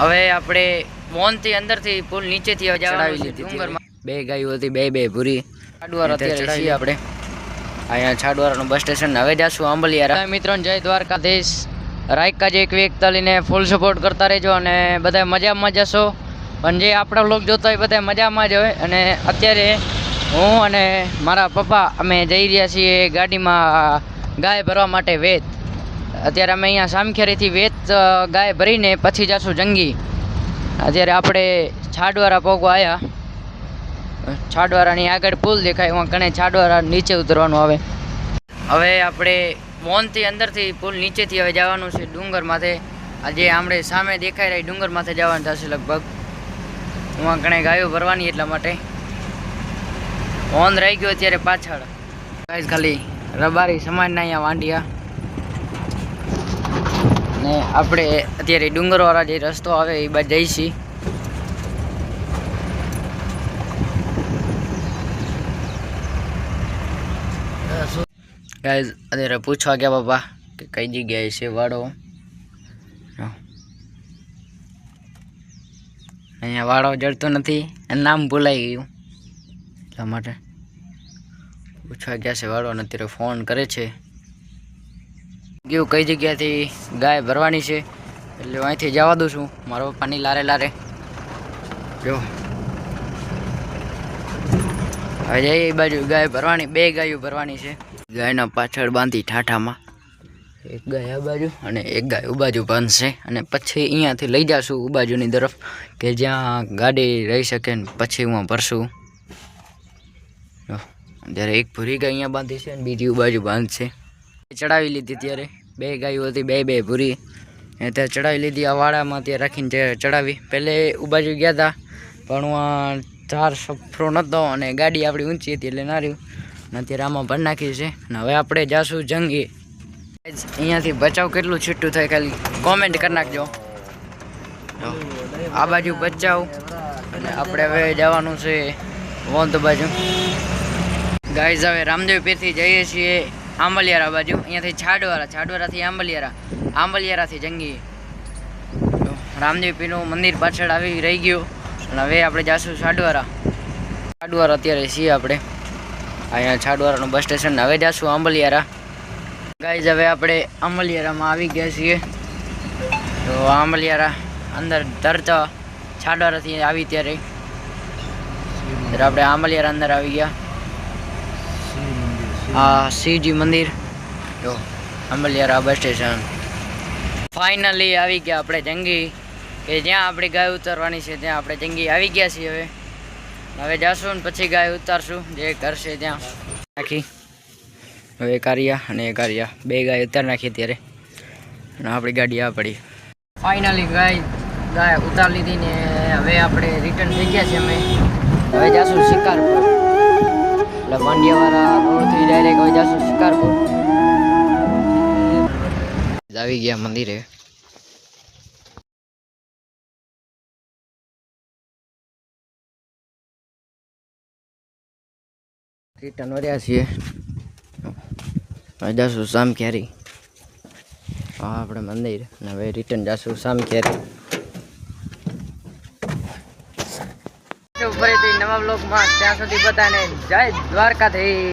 હવે આપણે મોનથી અંદરથી પુલ નીચેથી ચડાવી લીધી ડુંગરમાં. બે ગાયો હતી બે બે પૂરી છાડવાર અત્યારે છીએ આપણે. અહીંયા છાડવારનું બસ સ્ટેશન હવે જાશું આંબલિયારા. મિત્રો જય દ્વારકાધીશ. રાયકા જે એક એકતા લઈને ફૂલ સપોર્ટ કરતા રહેજો અને બધા મજામાં જશો. પણ જે આપણા લોક જોતા હોય બધા મજામાં જ હોય. અને અત્યારે હું અને મારા પપ્પા અમે જઈ રહ્યા છીએ ગાડીમાં ગાય ભરવા માટે વેત. અત્યારે અમે અહીંયા સામખેરીથી વેત ગાય ભરીને પછી જશું જંગી. અત્યારે આપણે છાડવારા પોગવા આવ્યા છાડવારાની આગળ પુલ દેખાય, એમાં કણે છાડવારા નીચે ઉતરવાનું આવે. હવે આપણે મોનથી અંદરથી પુલ નીચેથી હવે જવાનું છે ડુંગર માથે. આજે આપણે સામે દેખાઈ રહી ડુંગર માથે જવાનું થશે લગભગ. એમાં કણે ગાયો ભરવાની એટલા માટે. ઓન રહી ગયો અત્યારે પાછળ. ગાઈસ, ખાલી રબારી સમાજના અહીંયા વાંડિયા ને આપણે અત્યારે ડુંગરવાળા જે રસ્તો આવે એ બાજુ જઈશી. ગાઈઝ અત્યારે પૂછવા ગયા બાપા કે કઈ જગ્યાએ છે વાડો. અહીંયા વાડો જડતો નથી અને નામ ભૂલાઈ ગયું. એટલા માટે પૂછવા ગયા છે વાડો અને અત્યારે ફોન કરે છે. ગયું કઈ જગ્યાથી ગાય ભરવાની છે. એટલે અહીંથી જવા દઉં છું. મારા પપ્પાની લારે લારે. જો. હવે એ બાજુ ગાય ભરવાની, બે ગાયો ભરવાની છે. ગાયના પાછળ બાંધી ઠાઠામાં. એક ગાય આ બાજુ અને એક ગાય ઉબાજુ બાજુ બાંધશે અને પછી અહીંયાથી લઈ જાશું ઉ બાજુની તરફ, કે જ્યાં ગાડી રહી શકે ને પછી હું ભરશું. જ્યારે એક ભૂરી ગાય અહીંયા બાંધી છે અને બીજી ઉબાજુ બાજુ બાંધશે ચડાવી લીધી ત્યારે. બે ગાયો હતી, બે બે ભૂરી. ત્યાં ચડાવી લીધી, આ વાડામાં ત્યાં રાખીને તે ચડાવી. પહેલે ઉબાજુ ગયા હતા પણ હું ચાર સફરો નહોતો અને ગાડી આપણી ઊંચી હતી એટલે ના રહ્યું. અને અત્યારે આમાં ભર નાખી છે. અને હવે આપણે જાશું જંગી. અહીંયાથી બચાવ કેટલું છૂટું થાય ખાલી કોમેન્ટ કરી નાખજો. આ બાજુ બચાવ. અને આપણે હવે જવાનું છે વોંધ બાજુ. ગાઈઝ, હવે રામદેવ પેથી જઈએ છીએ. આંબલિયારા બાજુ. અહીંયાથી છાડવાળા છાડવાળાથી આંબલિયારા. આંબલિયારાથી જંગી. રામદેવ પીનું મંદિર પાછળ આવી રહી ગયું. અને હવે આપણે જાશું છાડવારા છાડવારા અત્યારે છીએ આપણે. અહીંયા છાડવારાનું બસ સ્ટેશન. હવે જાશું આંબલિયારા. ગાઈઝ, હવે આપણે આંબલિયારામાં આવી ગયા છીએ. તો આંબલિયારા અંદર તરતા છાડવારાથી આવી ત્યારે. આપણે આંબલિયારા અંદર આવી ગયા. આ શિવજી મંદિર. જો અંબલિયારા બસ સ્ટેશન. ફાઇનલી આવી ગયા આપણે જંગી, કે જ્યાં આપણી ગાય ઉતારવાની છે, ત્યાં આપણે જંગી આવી ગયા છીએ હવે. હવે જાશું ને પછી ગાય ઉતારશું, જે કરશે ત્યાં. નાખી. હવે કારિયા અને કારિયા બે ગાય ઉતાર નાખી ત્યારે અને આપણી ગાડી આ પડી. ફાઇનલી ગાય ગાય ઉતાર લીધી ને હવે આપણે રિટર્ન થઈ ગયા છીએ અમે. હવે જાશું શિકારપુર એટલે પાંડિયાવાળા રોડથી ડાયરેક્ટ હવે જશું શિકારપુર આવી ગયા મંદિરે. રિટર્ન વર્યા છીએ. હવે જશું સામ કેરી હા આપણે મંદિર. અને હવે રિટર્ન જશું સામ ક્યારી. ફરીથી નવા બ્લોગમાં ત્યાં સુધી બધાને જય દ્વારકાથી